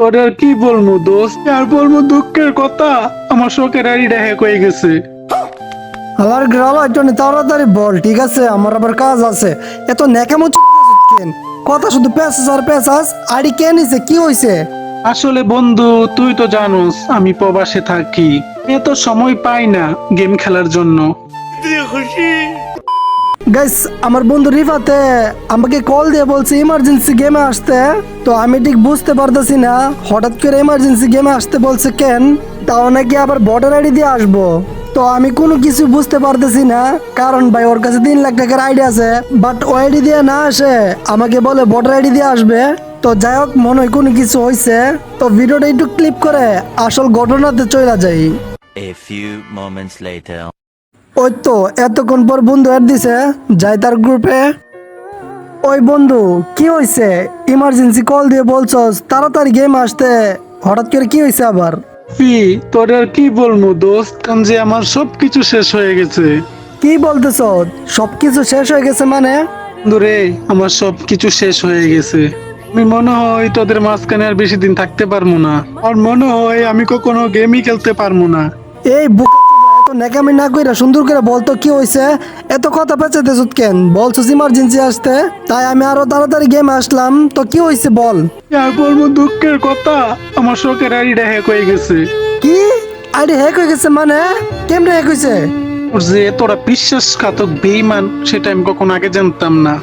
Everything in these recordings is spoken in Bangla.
তোর আর কি বলব দোস্ত? আর বলব দুঃখের কথা। আমার শোকের আড়িটা হ্যাক হয়ে গেছে? আমার গ্রামা জন্য তাড়াতাড়ি বল ঠিক আছে? আমার আবার কাজ আছে। এত নেকামো কেন? কথা শুধু পেঁচাস আর পেঁচাস আইডি কে নিছে? কি হইছে? আসলে বন্ধু তুই তো জানোস আমি প্রবাসে থাকি। এত সময় পাই না গেম খেলার জন্য। গাইস আমার বন্ধু রিফাতে আমাকে কল দিয়ে বলছে ইমার্জেন্সি গেমে আসতে। তো আমি ঠিক বুঝতে পারতেছি না। হঠাৎ করে ইমার্জেন্সি গেমে আসতে বলছে, কেন? তাও নাকি আবার বর্ডার আইডি দিয়ে আসব। তো আমি কোনো কিছু বুঝতে পারতেছি না। কারণ ভাই, ওর কাছে তিন লাখ টাকার আইডি আছে বাট ও আইডি দিয়ে না আসে, আমাকে বলে ভোটার আইডি দিয়ে আসবে। তো যাই হোক, মনে হয় কোনো কিছু হয়েছে তো ভিডিওটা একটু ক্লিপ করে আসল ঘটনাতে চলে যাই। A few moments later. ওই তো এতক্ষণ পর বন্ধু অ্যাড দিছে যাই তার গ্রুপে ওই বন্ধু কি হয়েছে ইমার্জেন্সি কল দিয়ে বলছস তাড়াতাড়ি গেম আসতে। হঠাৎ করে কি হয়েছে আবার? পি তোর আর কি বলব দোস্ত? কারণ যে আমার সবকিছু শেষ হয়ে গেছে। কি বলতেছ? সবকিছু শেষ হয়ে গেছে মানে? বন্ধুরে আমার সবকিছু শেষ হয়ে গেছে। আমি মনে হয় তোদের মাঝখানে আর বেশি দিন থাকতে পারব না। আর মনে হয় আমি কখনো গেমই খেলতে পারব না। এই বুক নেকামি না কইরা সুন্দর করে বলতো কি হয়েছে এত কথা পেঁচাতে কেন? বলছস ইমার্জেন্সি আসতে। তাই আমি আরও তাড়াতাড়ি গেম আসলাম। তো কি হয়েছে বল? আর বলব দুঃখের কথা আমার শোকের আড়িটা হ্যাক হয়ে গেছে। কি? আইডি হ্যাক হয়ে গেছে মানে? কেমনে হ্যাক হয়েছে ওর যে তোরা বিশ্বাসঘাতক বেইমান সেটা আমি কখনো আগে জানতাম না।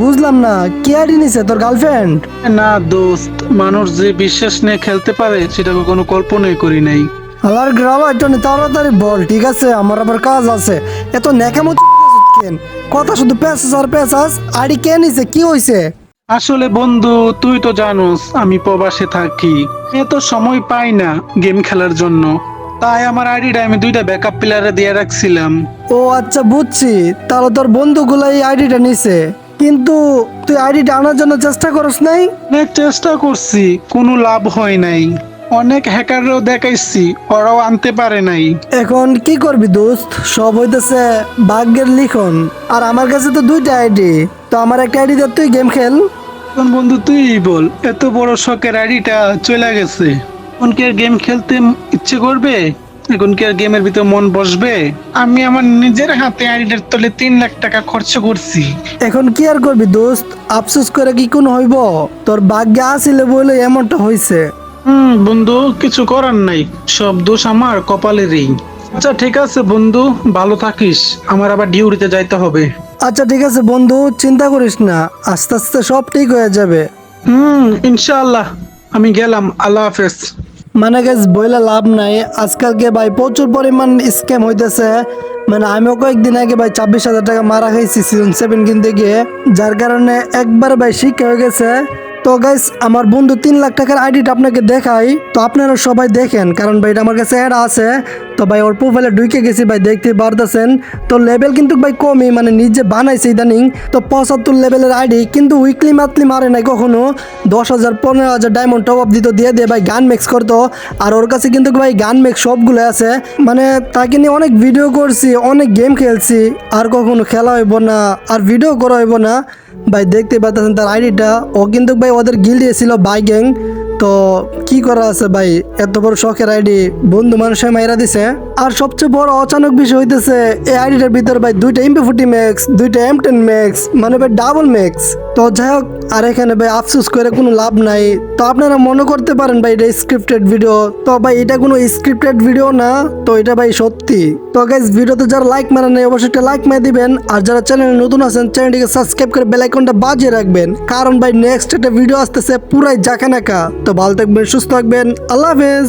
বুঝলাম না কি আইডি নিছে তোর গার্লফ্রেন্ড না দোস্ত মানুষ যে বিশ্বাস নিয়ে খেলতে পারে সেটা কখনো কল্পনাই করি নাই। আমার গ্রামা জন্য তাড়াতাড়ি বল ঠিক আছে? আমার আবার কাজ আছে। এত নেকামো কেন? কথা শুধু পেঁচাস আর পেঁচাস আইডি কে নিছে? কি হয়েছে আসলে বন্ধু তুই তো জানোস আমি প্রবাসে থাকি। এত সময় পাই না গেম খেলার জন্য। তাই আমার আইডিটা আমি দুইটা ব্যাকআপ প্লেয়ারে দিয়ে রাখছিলাম। ও আচ্ছা বুঝছি। তাহলে তোর বন্ধুগুলো এই আইডিটা নিছে। কিন্তু তুই আইডিটা আনার জন্য চেষ্টা করস নাই? চেষ্টা করছি কোনো লাভ হয় নাই। অনেক হ্যাকাররাও দেখাইছি ওরাও আনতে পারে নাই। এখন কি করবি দোস্ত? সব হইতেছে ভাগ্যের লিখন। আর আমার কাছে তো দুইটা আইডি তো আমার একটা আইডি দিয়ে তুই গেম খেল। এখন বন্ধু তুই বল এত বড় শখের আইডিটা চলে গেছে। এখন কি আর গেম খেলতে ইচ্ছে করবে? এখন কি আর গেমের ভিতর মন বসবে? আমি আমার নিজের হাতে আইডিটার তলে তিন লাখ টাকা খরচ করছি। এখন কি আর করবি দোস্ত? আফসোস করে কি কোন হইব? তোর ভাগ্যে আসিলে বলে এমনটা হইছে। হুম বন্ধু কিছু করার নাই। সব দোষ আমার কপালেরই। আচ্ছা ঠিক আছে বন্ধু ভালো থাকিস। আমার আবার ডিউটিতে যাইতে হবে। আচ্ছা ঠিক আছে বন্ধু চিন্তা করিস না। আস্তে আস্তে সব ঠিক হয়ে যাবে। হুম ইনশাআল্লাহ। আমি গেলাম আল্লাহ হাফেজ। মানে গেছ বইলে লাভ নাই। আজকালকে ভাই প্রচুর পরিমাণ স্ক্যাম হইতেছে। মানে আমিও কয়েকদিন আগে ভাই ছাব্বিশ হাজার টাকা মারা খাইছি সিজন সেভেন কিনতে গিয়ে। যার কারণে একবার ভাই শিক্ষা হয়ে গেছে। তো গাইস আমার বন্ধু তিন লাখ টাকার আইডিটা আপনাকে দেখাই। তো আপনারা সবাই দেখেন, কারণ ভাই এটা আমার কাছে অ্যাড আছে। তো ভাই ওর প্রোফাইলে ঢুকে গেছি ভাই, দেখতে পারতেছেন। তো লেভেল কিন্তু ভাই কমই মানে নিজে বানাইছে ইদানিং। তো পঁচাত্তর লেভেলের আইডি কিন্তু উইকলি মাতলি মারে নাই কখনো। দশ হাজার, পনেরো হাজার ডায়মন্ড টপ আপ দিত, দিয়ে দিয়ে ভাই গান মিক্স করতো। আর ওর কাছে কিন্তু ভাই গান মিক্স সবগুলো আছে। মানে তাকে নিয়ে অনেক ভিডিও করছি, অনেক গেম খেলছি। আর কখনো খেলা হইব না, আর ভিডিও করা হইব না। ভাই দেখতে পাচ্ছেন তার আইডিটা। ও কিন্তু ভাই ওদের গিল্ডে ছিল বাই গ্যাং তো কি করা আছে ভাই? এত বড় শখের আইডি বন্ধু মানুষের মাইরা দিছে। আর সবচেয়ে বড় অচানক বিষয় হইতেছে, এই আইডিটার ভিতর ভাই দুইটা এমপি ফুটি ম্যাক্স দুইটা এম টেন ম্যাক্স মানে ভাই ডাবল ম্যাক্স তো যাই হোক, আর এখানে ভাই আফসোস করে কোনো লাভ নাই। তো আপনারা মনে করতে পারেন ভাই, এটা স্ক্রিপ্টেড ভিডিও তো ভাই এটা কোনো স্ক্রিপ্টেড ভিডিও না, তো এটা ভাই সত্যি। তো গাইজ ভিডিওতে যারা লাইক মারেন নাই, অবশ্যই একটা লাইক মেরে দিবেন। আর যারা চ্যানেলে নতুন আছেন চ্যানেলটিকে সাবস্ক্রাইব করে বেল আইকনটা বাজিয়ে রাখবেন। কারণ ভাই নেক্সট একটা ভিডিও আসতেছে পুরাই জাকা জাকানাকা। তো ভালো থাকবেন, সুস্থ থাকবেন। আল্লাহ হাফেজ।